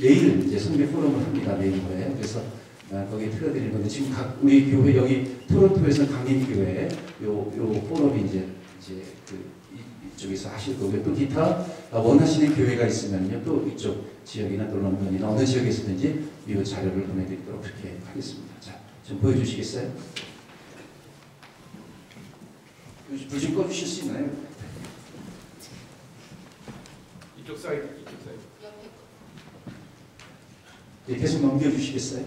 내일 이제 성교 포럼을 합니다. 내일 모레. 그래서 아, 거기에 틀어드릴 건데 지금 각 우리 교회 여기 토론토에서 강림교회 요, 요 포럼이 이제 이제 그 이- 이쪽에서 하실 거고요. 또 기타 아, 원하시는 교회가 있으면요. 또 이쪽 지역이나 또 런던이나 어느 지역에 있든지 이 자료를 보내드리도록 그렇게 하겠습니다. 자, 좀 보여주시겠어요? 불좀 꺼주실 수 있나요? 이쪽 사이드 이쪽 사이드 예, 계속 넘겨주시겠어요?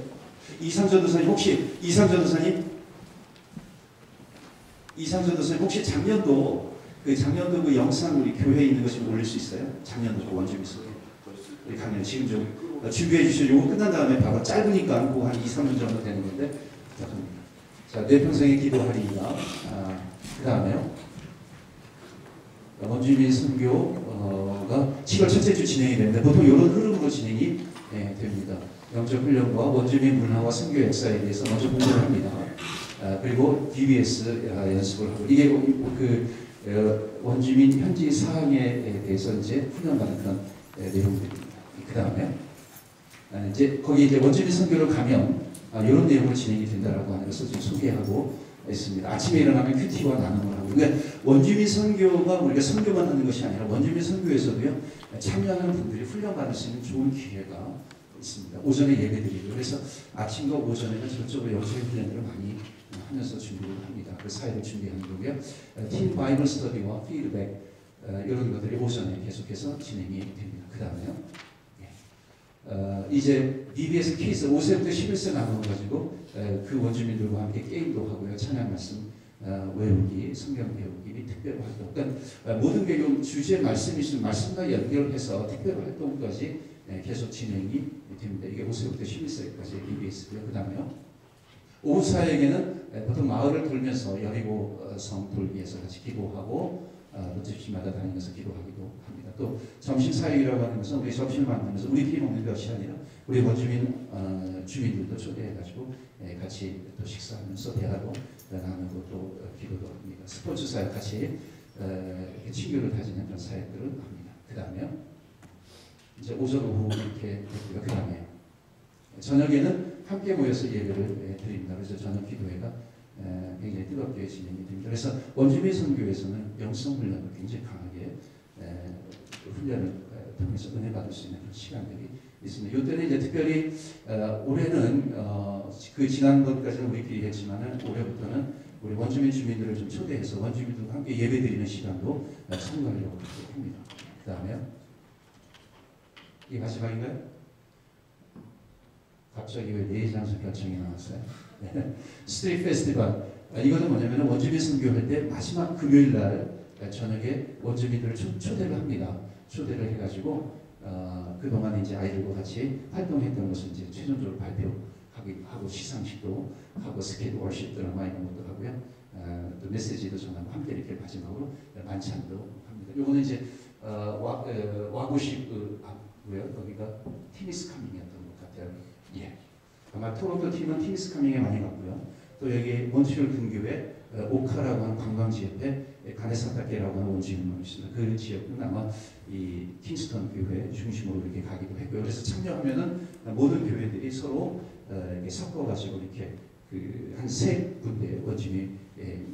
이상 전 도사님 혹시 이상 전 도사님 이상 전 도사님 혹시 작년도 그 작년도 그 영상 우리 교회에 있는 것 좀 올릴 수 있어요? 작년도 저 원주민 속에 우리 강연 지금 좀 어, 준비해 주시죠. 요거 끝난 다음에 바로 짧으니까 그한 2, 3분 정도 되는 건데 부탁합니다. 자, 내 평생의 기도하리이다. 아, 그 다음에요. 원주민 선교가 7월 첫째 주 진행이 되는데 보통 이런 흐름으로 진행이 예, 됩니다. 영적 훈련과 원주민 문화와 선교 역사에 대해서 먼저 공부를 합니다. 아, 그리고 DBS 아, 연습을 하고 이게 그 어, 원주민 현지 사항에 대해서 이제 훈련받는 그런 예, 내용들입니다. 그 다음에 아, 이제 거기 이제 원주민 선교를 가면 아, 이런 내용으로 진행이 된다라고 하는 것을 좀 소개하고 있습니다. 아침에 일어나면 큐티와 나눔을 하고 그러니까 원주민 선교가 우리가 선교만 하는 것이 아니라 원주민 선교에서도요 참여하는 분들이 훈련받을 수 있는 좋은 기회가 있습니다. 오전에 예배 드리고 그래서 아침과 오전에는 전적으로 영적 훈련들을 많이 하면서 준비를 합니다. 그 사회를 준비하는 거고요. 어, 팀 바이블 스터디와 피드백 어, 이런 것들이 오전에 계속해서 진행이 됩니다. 그 다음에요. 어, 이제 BBS 케이스 5세부터 11세 나누어 가지고 에, 그 원주민들과 함께 게임도 하고요. 찬양 말씀 어, 외우기, 성경 배우기 및 특별 활동. 그러니까 어, 모든 개교 주제 말씀이신 말씀과 연결해서 특별 활동까지 에, 계속 진행이 됩니다. 이게 5세부터 11세까지 BBS고요. 그 다음에요. 오후 사역에는 에, 보통 마을을 돌면서 여리고 어, 성 돌기에서 같이 기도하고 어, 또 집집마다 다니면서 기도하기도 합니다. 또 점심 사역이라고 하는 것은 우리 점심을 만들면서 우리끼리 먹는 것이 아니라 우리 원주민 어, 주민들도 초대해가지고 예, 같이 또 식사하면서 대화도 나누고 또 어, 기도도 합니다. 스포츠 사역 같이 어, 이렇게 친교를 다지는 그런 사역들을 합니다. 그 다음에요. 이제 오전 오후 이렇게 되고요. 그 다음에 저녁에는 함께 모여서 예배를 예, 드립니다. 그래서 저녁 기도회가 에, 굉장히 뜨겁게 진행이 됩니다. 그래서 원주민 선교에서는 영성 훈련을 굉장히 강하게 훈련을 에, 통해서 은혜 받을 수 있는 그런 시간들이 있습니다. 이때는 이제 특별히 어, 올해는 어, 그 지난 것까지는 우리끼리 했지만은 올해부터는 우리 원주민 주민들을 좀 초대해서 원주민들과 함께 예배 드리는 시간도 어, 참가하려고 합니다. 그 다음에요. 이게 마지막인가요? 갑자기 왜 내일 장소 결정이 나왔어요? 네. 스트릿 페스티벌. 아, 이거는 뭐냐면 원주민 선교할 때 마지막 금요일 날 저녁에 원주민들을 초, 초대를 합니다. 초대를 해가지고 어, 그동안 이제 아이들과 같이 활동했던 것을 이제 최종적으로 발표하기 하고 시상식도 하고 스케이트 워십 드라마 이런 것도 하고요. 어, 또 메시지도 전하고 함께 이렇게 마지막으로 만찬도 합니다. 요거는 이제 어, 와, 어, 와구식 그, 아, 뭐요? 거기가 티니스 카밍이었던 것 같아요. 예. 아마 토론토 팀은 티니스 카밍에 많이 갔고요. 또 여기 몬트리올 근교에 어, 오카라고 하는 관광지 옆에 가네사타케라고 하는 원주민이 있습니다. 그 지역은 아마 이 킹스턴 교회 중심으로 이렇게 가기도 했고요. 그래서 참여하면은 모든 교회들이 서로 어, 이렇게 섞어가지고 이렇게 그 한 세 군데 원주민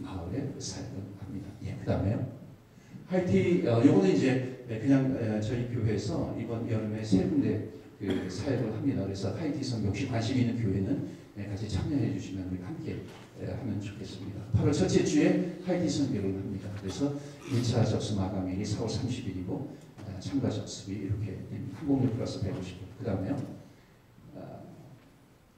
마을에 사역을 합니다. 예, 그 다음에요. 하이티 어, 요거는 이제 그냥 에, 저희 교회에서 이번 여름에 세 군데 그 사역을 합니다. 그래서 하이티 선교 혹시 관심 있는 교회는 네, 같이 참여해 주시면 함께 에, 하면 좋겠습니다. 8월 첫째 주에 하이티 선교를 합니다. 그래서 1차 접수 마감일이 4월 30일이고 어, 참가 접수비 이렇게 항공료 플러스 150원. 그 다음에요. 어,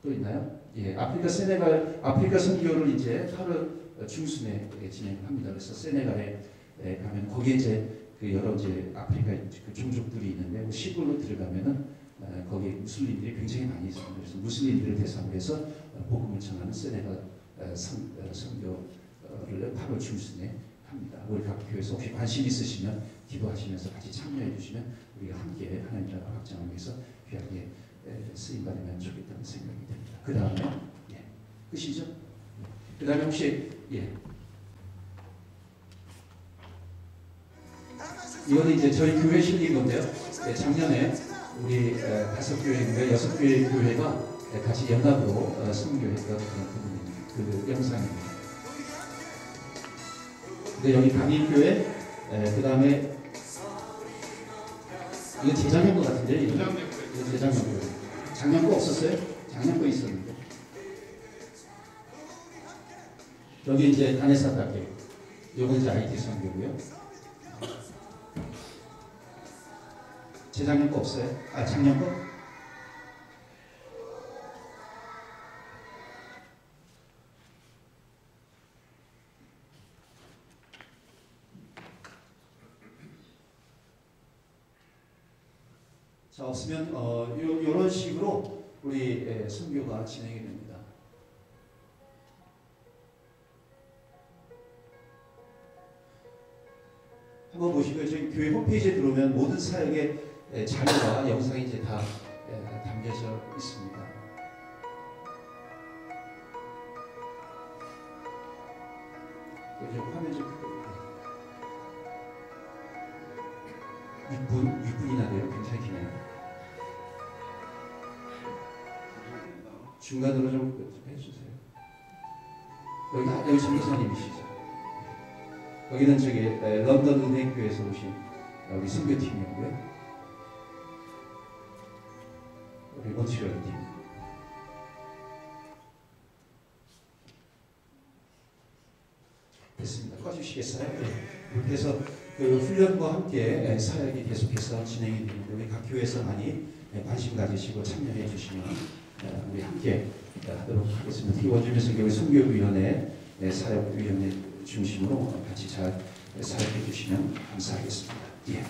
또 있나요? 예, 아프리카 세네갈 아프리카 선교를 이제 8월 중순에 진행합니다. 그래서 세네갈에 에, 가면 거기에 이제 그 여러 이제 아프리카 그 종족들이 있는데 그 시골로 들어가면은 어, 거기 무슬림들이 굉장히 많이 있습니다. 그래서 무슬림들을 대상으로 해서 어, 복음을 전하는 세네갈 어, 선, 어, 선교를 8월 중순에 합니다. 우리 각 교회에서 혹시 관심 있으시면 기도하시면서 같이 참여해 주시면 우리가 함께 하나님 나라 확장을 위해서 귀하게 쓰임 받으면 좋겠다는 생각이 듭니다. 그 다음에 예, 끝이죠? 그 다음에 혹시 예. 이거는 이제 저희 교회 실린 건데요. 예, 작년에 우리 에, 다섯 교회인가 여섯 교회 교회가 에, 같이 연합으로 어, 선교했던 부분입니다. 그 영상입니다. 근데 여기 강인교회 그 다음에 이거 재작년 것 같은데 이거 재작년 거 작년 거 없었어요? 작년 거 있었는데 여기 이제 다네사 닭게 요건 이제 IT 선교고요 재작년 거 없어요? 아 작년 거? 자 없으면 어 요, 요런 식으로 우리 예, 선교가 진행이 됩니다. 한번 보시고요. 저희 교회 홈페이지에 들어오면 모든 사역의 예, 자료와 영상이 이제 다 예, 담겨져 있습니다. 좀 화면 좀 크게. 6분, 6분이나 돼요. 굉장히 기네요. 중간으로 좀 해주세요. 여기, 아, 여기 전도사님이시죠? 여기는 저기 에, 런던 은행교에서 오신 우리 선교팀이고요. 우리 몬트리올 팀. 됐습니다. 꺼주시겠어요? 네. 그래서 그 훈련과 함께 에, 사역이 계속해서 진행이 되는데 우리 각 교회에서 많이 에, 관심 가지시고 참여해 주시면 에, 우리 함께 에, 하도록 하겠습니다. 특히 원주민 선교회 선교위원회 에, 사역위원회 중심으로 같이 잘 사역해 주시면 감사하겠습니다. 예.